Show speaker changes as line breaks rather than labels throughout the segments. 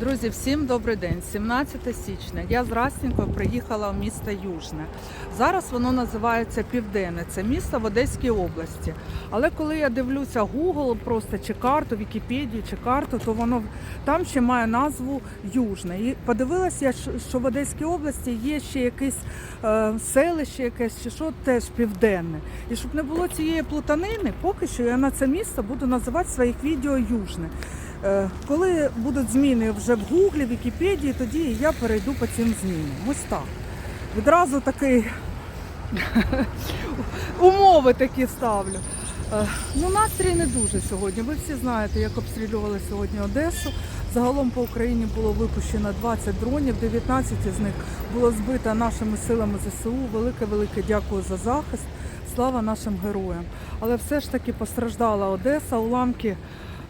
Друзі, всім добрий день. 17 січня. Я з Растінкою приїхала в місто Южне. Зараз воно називається Південне. Це місто в Одеській області. Але коли я дивлюся Google просто чи карту, Вікіпедію чи карту, то воно там ще має назву Южне. І подивилася я, що- в Одеській області є ще якесь е, селище, якесь чи що теж південне. І щоб не було цієї плутанини, поки що я на це місто буду називати своїх відео Южне. Е, Коли будуть зміни вже в Гуглі, Вікіпедії, тоді я перейду по цим змінам. Ось так. Відразу такий умови такі ставлю. Е, Ну, настрій не дуже сьогодні. Ви всі знаєте, як обстрілювали сьогодні Одесу. Загалом по Україні було випущено 20 дронів, 19 з них було збито нашими силами ЗСУ. Велике велике дякую за захист. Слава нашим героям. Але все ж таки постраждала Одеса, уламки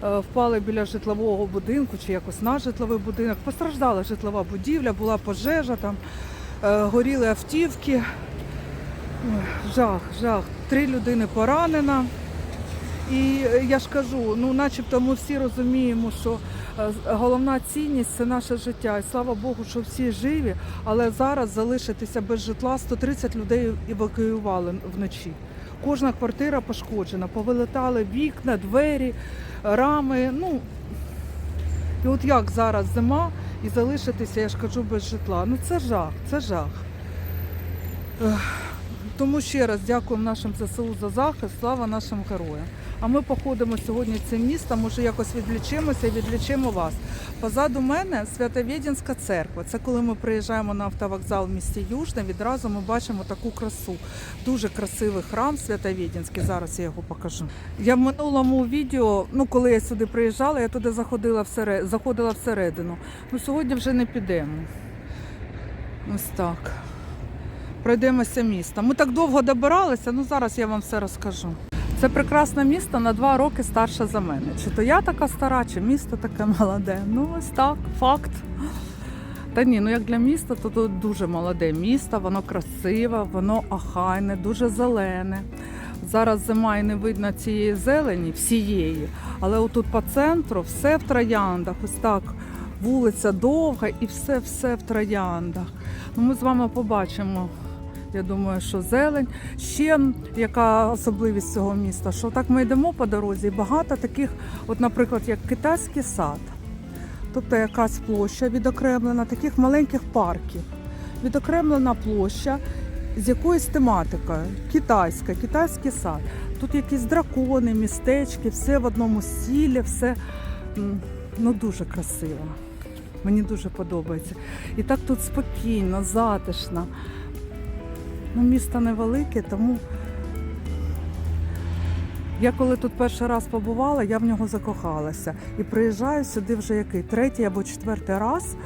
впали біля житлового будинку чи якось на житловий будинок. Постраждала житлова будівля, була пожежа, там е, горіли автівки. Жах, жах. Три людини поранено. І е, я ж кажу, ну начебто ми всі розуміємо, що е, головна цінність це наше життя. І слава Богу, що всі живі, але зараз залишитися без житла 130 людей евакуювали вночі. Кожна квартира пошкоджена, повилетали вікна, двері, рами. Ну і от як зараз зима і залишитися, я ж кажу, без житла. Ну це жах, це жах. Тому ще раз дякуємо нашим ЗСУ за захист, слава нашим героям. А ми походимо сьогодні цим містом, може якось відлічимося і відлічимо вас. Позаду мене Святовєдінська церква. Це коли ми приїжджаємо на автовокзал в місті Южне, відразу ми бачимо таку красу. Дуже красивий храм Святовєдінський. Зараз я його покажу. Я в минулому відео, ну коли я сюди приїжджала, я туди заходила всередину, заходила всередину. Ну сьогодні вже не підемо. Ось так. Пройдемося містом. Ми так довго добиралися, ну зараз я вам все розкажу. Це прекрасне місто на два роки старше за мене. Чи то я така стара, чи місто таке молоде. Ну ось так, факт. Та ні, ну як для міста, то тут дуже молоде місто, воно красиве, воно ахайне, дуже зелене. Зараз зима і не видно цієї зелені, всієї, але отут по центру все в трояндах. Ось так вулиця довга і все-все в трояндах. Ну, ми з вами побачимо. Я думаю, що зелень. Ще яка особливість цього міста, що так ми йдемо по дорозі, і багато таких, от, наприклад, як китайський сад, тобто якась площа відокремлена, таких маленьких парків. Відокремлена площа з якоюсь тематикою. Китайська, китайський сад. Тут якісь дракони, містечки, все в одному стілі, все ну, дуже красиво. Мені дуже подобається. І так тут спокійно, затишно. Ну, місто невелике, тому я коли тут перший раз побувала, я в нього закохалася. І приїжджаю сюди вже який третій або четвертий раз.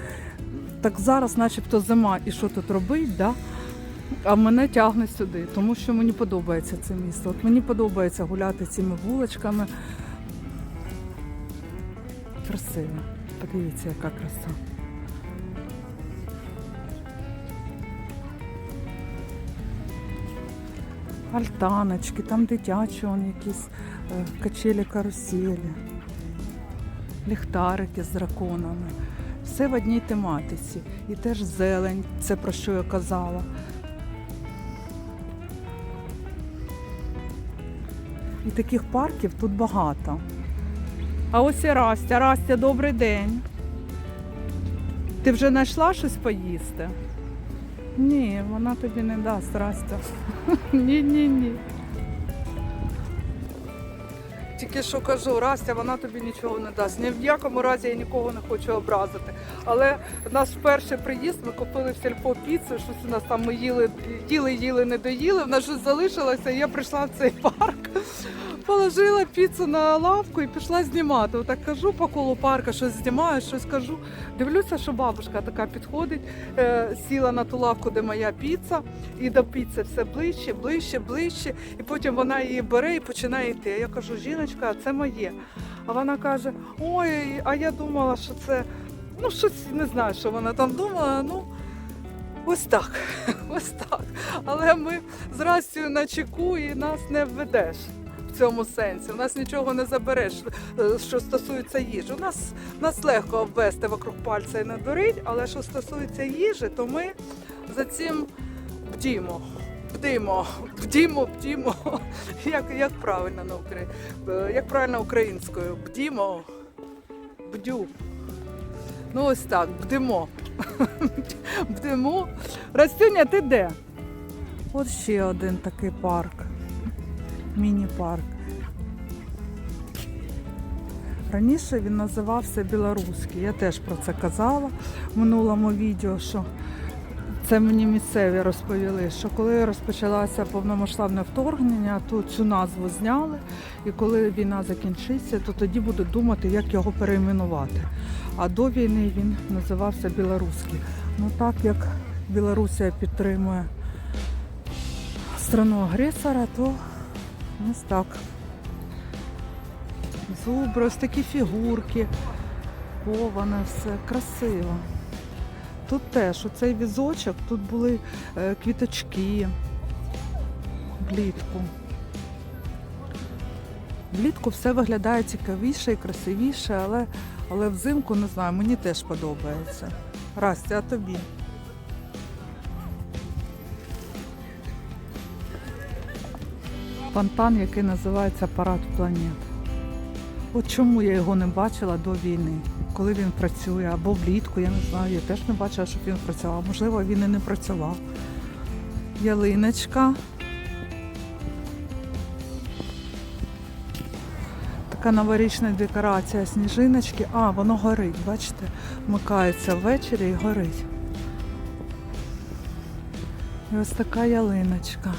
Так зараз, начебто, зима, і що тут робить, да? а мене тягне сюди, тому що мені подобається це місто. От мені подобається гуляти цими вуличками. Красиво. Подивіться, яка краса. Альтаночки, там дитячі он якісь е, качелі каруселі, ліхтарики з драконами. Все в одній тематиці. І теж зелень, це про що я казала. І таких парків тут багато. А ось і Растя. Растя, добрий день. Ти вже знайшла щось поїсти? Ні, вона тобі не дасть, Растя. Ні, ні, ні. Тільки що кажу, Растя, вона тобі нічого не дасть. Ні в якому разі я нікого не хочу образити. Але наш перший приїзд ми купили в сільпо піцу, щось у нас там ми їли, їли, їли, не доїли. В нас щось залишилося, і я прийшла в цей парк. Положила піцу на лавку і пішла знімати. Отак кажу по колу парка, щось знімаю, щось кажу. Дивлюся, що бабушка така підходить, е, сіла на ту лавку, де моя піца, і до піци все ближче, ближче, ближче. І потім вона її бере і починає йти. Я кажу, жіночка, це моє. А вона каже: Ой, а я думала, що це ну щось не знаю, що вона там думала. Ну ось так, ось так. Але ми з Растю на чеку і нас не введеш в цьому сенсі. У нас нічого не забереш, е, що стосується їжі. У нас, нас легко обвести вокруг пальця і не дурить, але що стосується їжі, то ми за цим бдімо. Бдимо, бдімо, бдімо. Як, як правильно на Украї... е, як правильно українською? Бдімо, бдю. Ну ось так, бдимо. Бдимо. Растюня, ти де? От ще один такий парк. Міні-парк. Раніше він називався Білоруський. Я теж про це казала в минулому відео, що це мені місцеві розповіли, що коли розпочалося повномасштабне вторгнення, то цю назву зняли, і коли війна закінчиться, то тоді будуть думати, як його перейменувати. А до війни він називався Білоруський. Ну так як Білорусія підтримує страну агресора, то ось так. Зубри, ось такі фігурки, коване все, красиво. Тут теж оцей візочок, тут були е, квіточки влітку. Влітку все виглядає цікавіше і красивіше, але, але взимку не знаю, мені теж подобається. Растя, а тобі? Фонтан, який називається Парад планет. От чому я його не бачила до війни, коли він працює, або влітку, я не знаю, я теж не бачила, щоб він працював. Можливо, він і не працював. Ялиночка. Така новорічна декорація сніжиночки. А, воно горить, бачите? Вмикається ввечері і горить. І ось така ялиночка.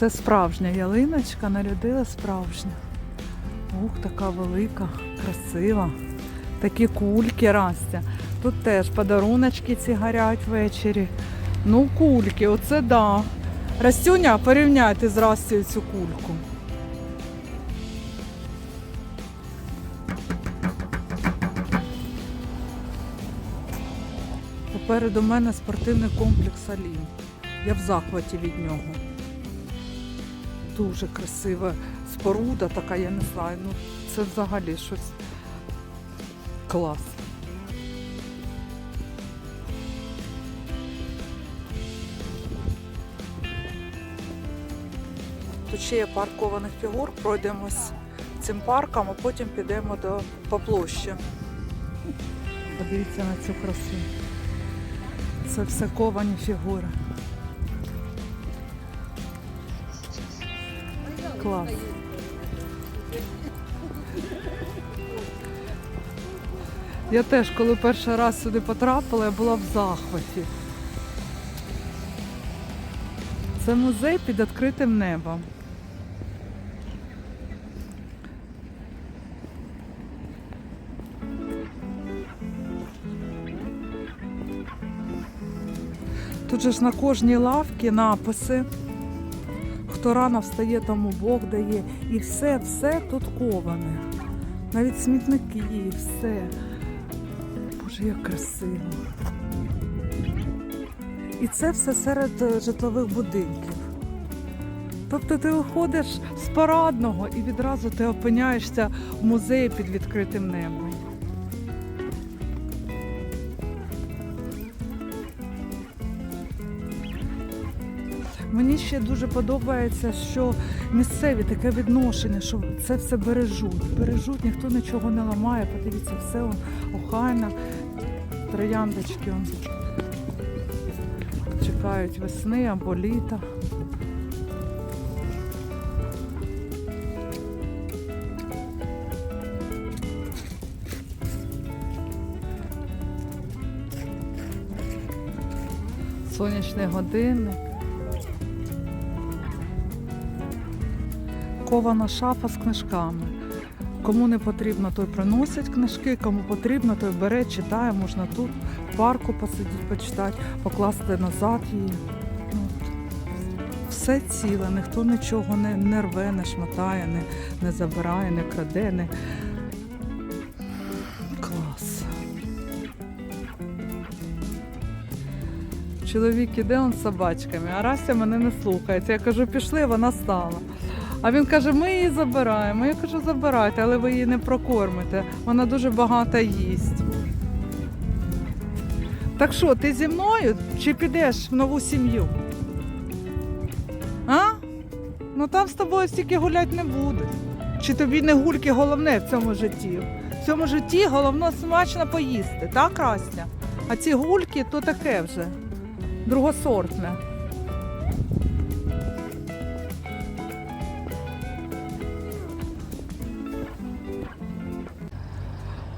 Це справжня ялиночка, нарядила справжня. Ух, така велика, красива. Такі кульки Растя. Тут теж подаруночки ці горять ввечері. Ну, кульки, оце да. Растюня, порівняйте з Растю цю кульку. Попереду мене спортивний комплекс Алін. Я в захваті від нього. Дуже красива споруда така, я не знаю. Ну, це взагалі щось клас. Тут ще є парк кованих фігур, пройдемось цим парком, а потім підемо до по площі. Подивіться на цю красу. Це все ковані фігури. Клас. Я теж, коли перший раз сюди потрапила, я була в захваті. Це музей під відкритим небом. Тут же ж на кожній лавці написи. Хто рано встає, тому Бог дає. І все, все тут коване. Навіть смітники, і все. Боже, як красиво. І це все серед е, житлових будинків. Тобто ти виходиш з парадного і відразу ти опиняєшся в музеї під відкритим небом. Мені ще дуже подобається, що місцеві таке відношення, що це все бережуть. Бережуть, ніхто нічого не ламає. Подивіться, все он, охайно, трояндочки чекають весни або літа. Сонячний годинник. Кована шафа з книжками. Кому не потрібно, той приносить книжки, кому потрібно, той бере, читає, можна тут в парку посидіти, почитати, покласти назад її. Ну. Все ціле, ніхто нічого не, не рве, не шмотає, не, не забирає, не краде. Не... Клас. Чоловік іде он з собачками, а Рася мене не слухається. Я кажу, пішли, вона стала. А він каже, ми її забираємо. Я кажу, забирайте, але ви її не прокормите. Вона дуже багато їсть. Так що, ти зі мною чи підеш в нову сім'ю? А? Ну там з тобою стільки гуляти не будуть. Чи тобі не гульки головне в цьому житті? В цьому житті головне смачно поїсти, так, Растя? А ці гульки то таке вже другосортне.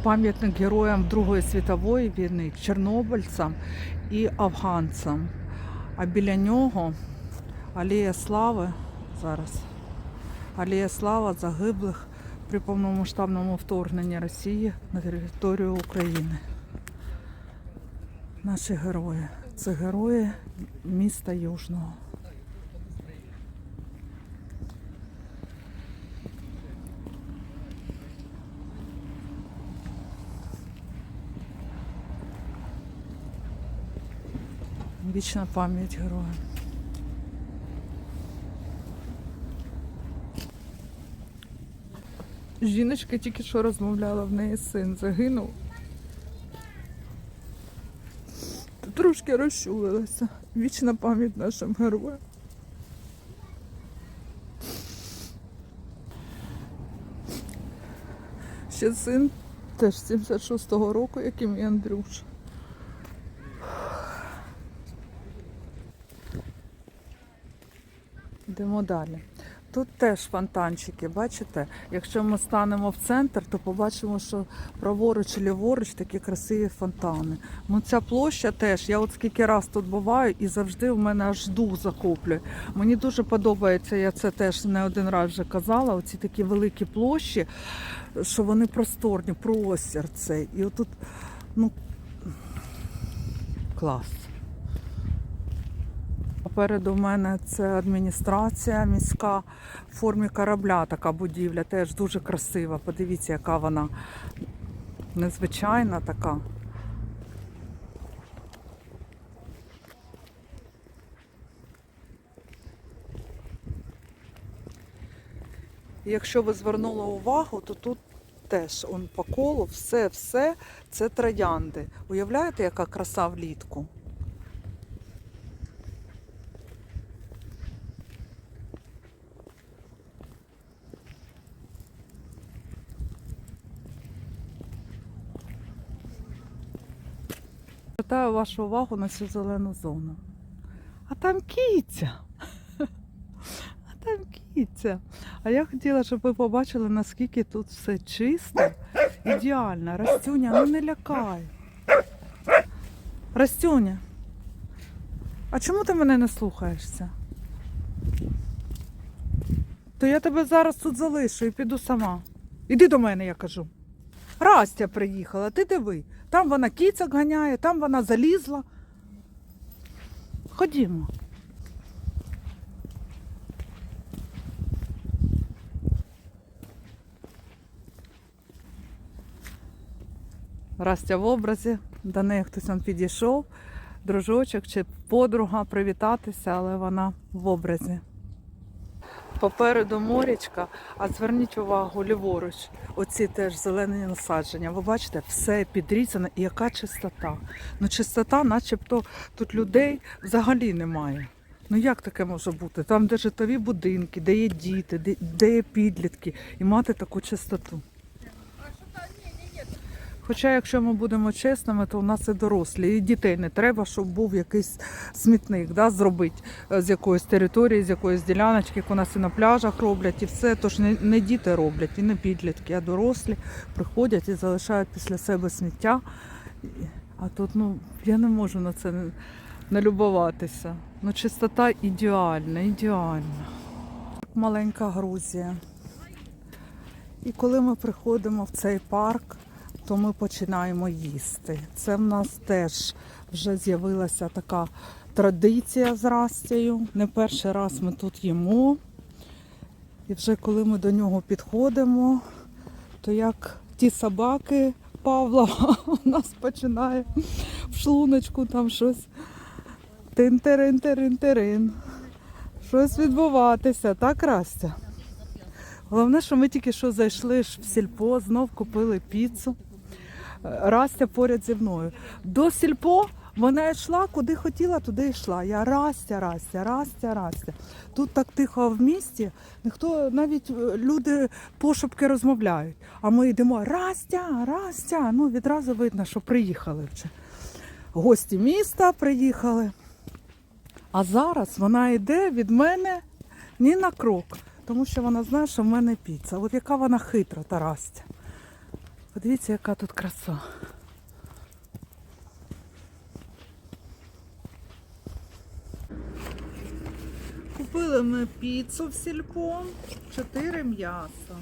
Пам'ятник героям Другої світової війни, чорнобильцям і афганцям. А біля нього Алея Слави зараз. Алея Слава загиблих при повномасштабному вторгненні Росії на територію України. Наші герої. Це герої міста Южного. Вічна пам'ять героям. Жіночка тільки що розмовляла, в неї син загинув. Трошки розчулилася. Вічна пам'ять нашим героям. Ще син теж 76-го року, як і мій Йдемо далі. Тут теж фонтанчики, бачите? Якщо ми станемо в центр, то побачимо, що праворуч і ліворуч такі красиві фонтани. Ну ця площа теж, я от скільки раз тут буваю і завжди в мене аж дух захоплює. Мені дуже подобається, я це теж не один раз вже казала, оці такі великі площі, що вони просторні, простір цей. І отут, ну, клас. Попереду в мене це адміністрація міська в формі корабля, така будівля, теж дуже красива. Подивіться, яка вона незвичайна така. Якщо ви звернули увагу, то тут теж он по колу все-все це троянди. Уявляєте, яка краса влітку? Звертаю вашу увагу на цю зелену зону. А там кіця. А там кіця. А я хотіла, щоб ви побачили, наскільки тут все чисто, ідеально. Растюня, ну не лякай. Растюня. А чому ти мене не слухаєшся? То я тебе зараз тут залишу і піду сама. Іди до мене, я кажу. Растя приїхала, ти диви. Там вона кіцок ганяє, там вона залізла. Ходімо. Растя в образі, до неї хтось он підійшов, дружочок чи подруга привітатися, але вона в образі. Попереду морячка, а зверніть увагу, ліворуч, оці теж зелені насадження. Ви бачите, все підрізане і яка чистота. Ну чистота, начебто тут людей взагалі немає. Ну як таке може бути? Там, де житлові будинки, де є діти, де, де є підлітки, і мати таку чистоту. Хоча, якщо ми будемо чесними, то у нас і дорослі, і дітей не треба, щоб був якийсь смітник, да, зробити е, з якоїсь території, з якоїсь діляночки, як у нас і на пляжах роблять, і все. Тож не, не діти роблять, і не підлітки, а дорослі приходять і залишають після себе сміття. А тут, ну, я не можу на це не. Ну, чистота ідеальна, ідеальна. Маленька Грузія. І коли ми приходимо в цей парк, то ми починаємо їсти. Це в нас теж вже з'явилася така традиція з Растею. Не перший раз ми тут їмо. І вже коли ми до нього підходимо, то як ті собаки Павла у нас починає в шлуночку там щось Тин-тирин-тирин-тирин. Щось відбуватися, так, Растя? Головне, що ми тільки що зайшли в сільпо, знов купили піцу. Растя поряд зі мною. До сільпо вона йшла, куди хотіла, туди йшла. Я Растя, Растя, Растя, Растя. Тут так тихо в місті, ніхто навіть е, люди пошепки розмовляють. А ми йдемо Растя, Растя. Ну відразу видно, що приїхали вже. Гості міста приїхали. А зараз вона йде від мене ні на крок, тому що вона знає, що в мене піца. От яка вона хитра, та Растя. Подивіться, яка тут краса. Купили ми піцу в сільпо, чотири м'яса.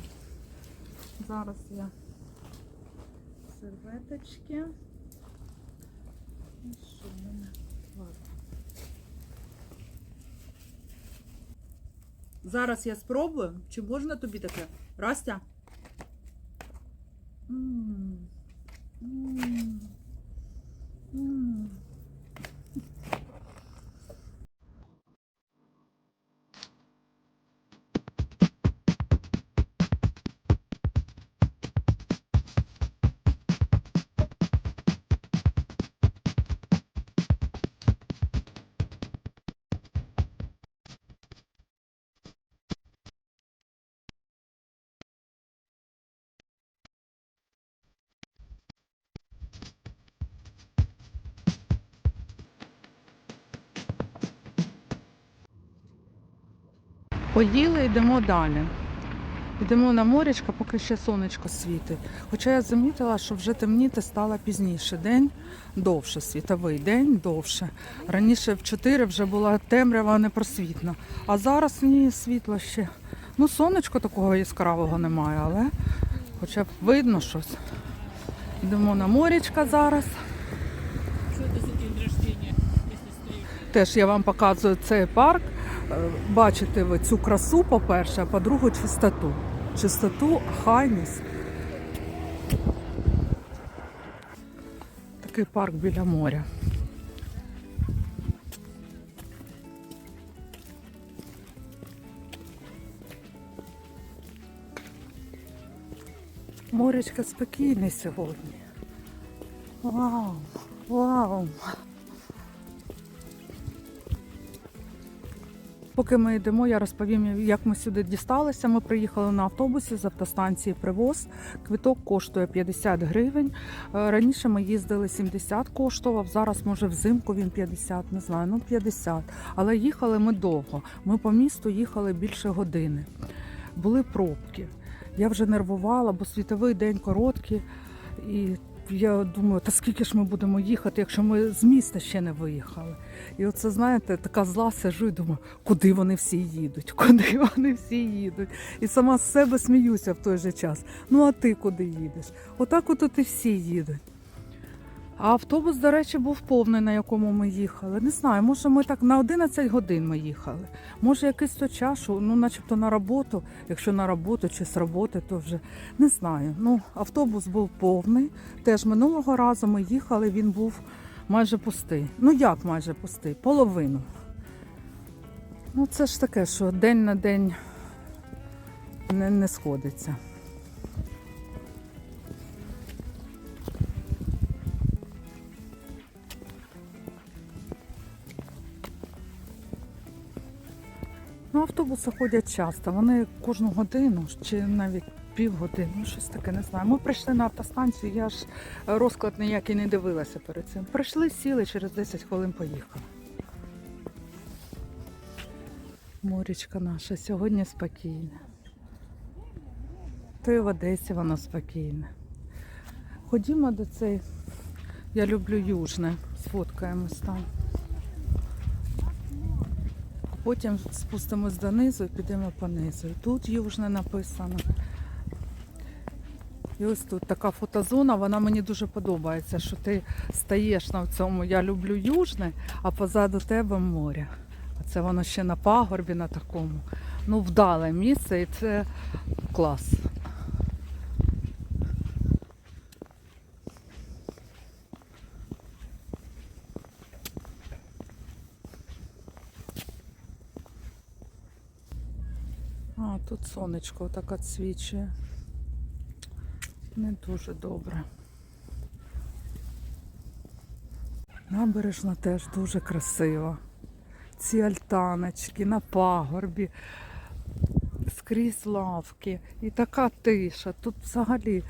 Зараз я серветочки. І що в мене? Ладно. Зараз я спробую, чи можна тобі таке? Растя? 嗯嗯嗯。Поїли, йдемо далі. Йдемо на морячка, поки ще сонечко світить. Хоча я замітила, що вже темніти стало пізніше. День довше, світовий день довше. Раніше в 4 вже була темрява непросвітна. А зараз ні, світло ще. Ну, сонечко такого яскравого немає, але хоча б видно щось. Йдемо на морячка зараз. Теж я вам показую цей парк. Е, Бачите ви цю красу, по-перше, а по-друге, чистоту. Чистоту, хайність. Такий парк біля моря. Морячка спокійне сьогодні. Вау, вау. Поки ми йдемо, я розповім, як ми сюди дісталися. Ми приїхали на автобусі з автостанції Привоз. Квиток коштує 50 гривень. Е, Раніше ми їздили 70 коштував. Зараз, може, взимку він 50, не знаю, ну 50. Але їхали ми довго. Ми по місту їхали більше години. Були пробки. Я вже нервувала, бо світовий день короткий. І я думаю, та скільки ж ми будемо їхати, якщо ми з міста ще не виїхали. І оце, знаєте, така зла сижу і думаю, куди вони всі їдуть, куди вони всі їдуть. І сама з себе сміюся в той же час. Ну а ти куди їдеш? Отак от і всі їдуть. А автобус, до речі, був повний, на якому ми їхали. Не знаю, може ми так на 11 годин ми їхали. Може, якийсь то чашу, ну начебто на роботу. Якщо на роботу чи з роботи, то вже не знаю. Ну, автобус був повний. Теж минулого разу ми їхали, він був майже пустий. Ну як майже пустий? Половину. Ну, це ж таке, що день на день не, не сходиться. Ну, автобуси ходять часто. Вони кожну годину чи навіть півгодини, ну щось таке не знаю. Ми прийшли на автостанцію, я ж розклад ніякий не дивилася перед цим. Прийшли, сіли, через 10 хвилин поїхали. Морічка наша сьогодні спокійне. То і в Одесі воно спокійне. Ходімо до цей. Я люблю южне. Сфоткаємось там. Потім спустимось донизу і підемо понизу. тут южне написано. І ось тут така фотозона, вона мені дуже подобається, що ти стаєш на цьому Я люблю южне, а позаду тебе море. Це воно ще на пагорбі на такому. Ну, вдале місце і це клас. Тут сонечко так відсвічує. Не дуже добре. Набережна теж дуже красива. Ці альтаночки на пагорбі, скрізь лавки і така тиша. Тут взагалі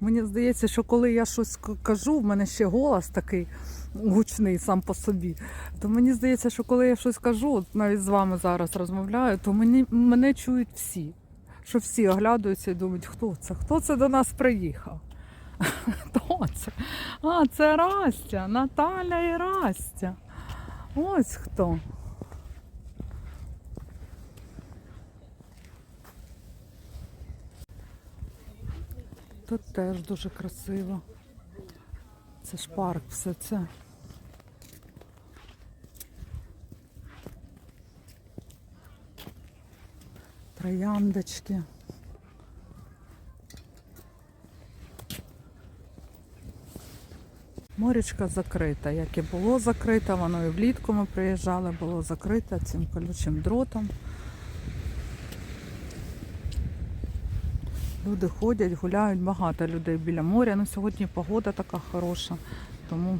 мені здається, що коли я щось кажу, в мене ще голос такий гучний сам по собі. То мені здається, що коли я щось кажу, навіть з вами зараз розмовляю, то мені, мене чують всі. Що всі оглядаються і думають, хто це? Хто це до нас приїхав? Хто це? А, це Растя, Наталя і Растя. Ось хто. Тут теж дуже красиво. Це ж парк, все це. Трояндочки. Морічка закрита, як і було закрита, воно і влітку ми приїжджали, було закрите цим колючим дротом. Люди ходять, гуляють, багато людей біля моря. Ну, сьогодні погода така хороша, тому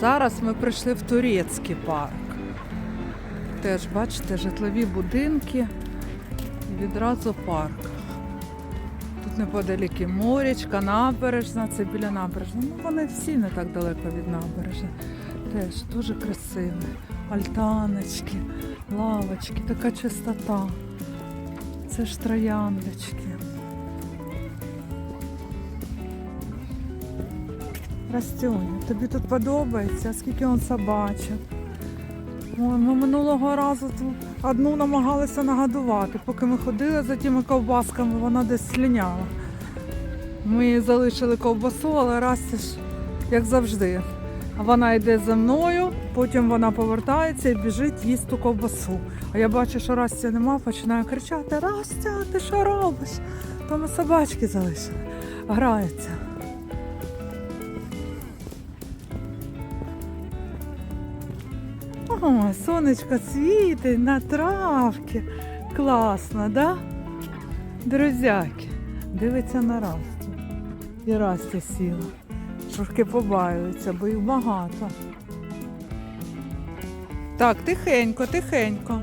зараз ми прийшли в турецький парк. Теж, бачите, житлові будинки і відразу парк. Тут неподалік морячка, набережна, це біля набережної. Ну, вони всі не так далеко від набережної. Теж дуже красиві. Альтаночки, лавочки, така чистота. Це ж трояндочки. Растюня, тобі тут подобається, скільки он собачок. Ми минулого разу одну намагалися нагодувати. Поки ми ходили за тими ковбасками, вона десь сліняла. Ми залишили ковбасу, але Растя ж, як завжди. Вона йде за мною, потім вона повертається і біжить їсть ту ковбасу. А я бачу, що Растя нема, починаю кричати: Растя, ти що робиш? То ми собачки залишили. Граються. О, сонечко світить на травки. Класно, да? Друзяки, дивиться на Растю. І Растя сіла. Трошки побаюється, бо їх багато. Так, тихенько, тихенько.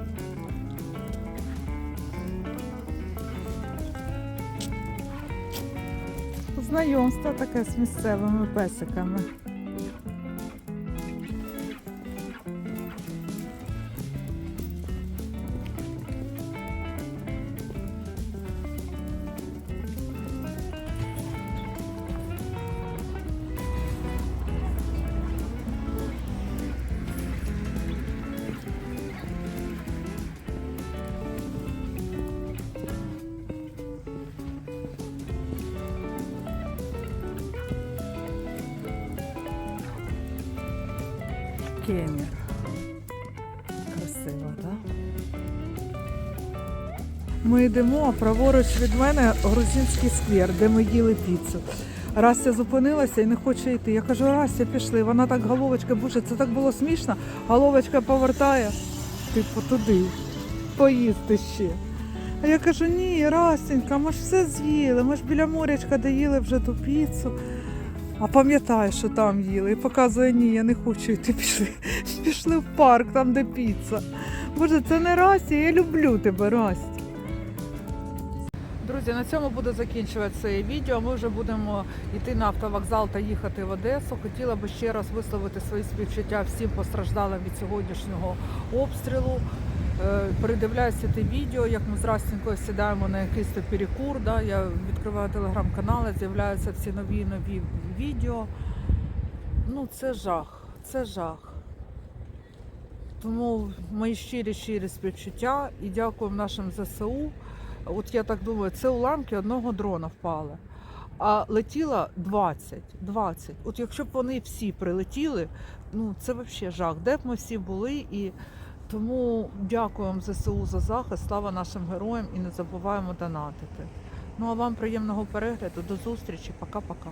Знайомство таке з місцевими песиками. Кемер. Красиво, так? Ми йдемо, а праворуч від мене грузинський сквер, де ми їли піцу. Растя зупинилася і не хоче йти. Я кажу, Растя, пішли. Вона так головочка, боже, це так було смішно. Головочка повертає, типу, туди, поїсти ще. А я кажу, ні, Растенька, ми ж все з'їли, ми ж біля морячка доїли вже ту піцу. А пам'ятаю, що там їли. І показує, ні, я не хочу йти. Пішли. Пішли в парк, там де піца. Боже, це не Расті, я люблю тебе, Расті. Друзі, на цьому буду закінчувати це відео. Ми вже будемо йти на автовокзал та їхати в Одесу. Хотіла би ще раз висловити свої співчуття всім постраждалим від сьогоднішнього обстрілу. Е, Передивляюся те відео, як ми з Растінкою сідаємо на якийсь то перекур. Да? Я відкриваю телеграм-канали, з'являються всі нові нові відео. Ну, це жах, це жах. Тому мої щирі щирі співчуття і дякуємо нашим ЗСУ. От я так думаю, це уламки одного дрона впали. а летіло 20. 20. От якщо б вони всі прилетіли, ну це взагалі жах. Де б ми всі були і. Тому дякуємо ЗСУ за захист, слава нашим героям і не забуваємо донатити. Ну а вам приємного перегляду, до зустрічі, пока-пока.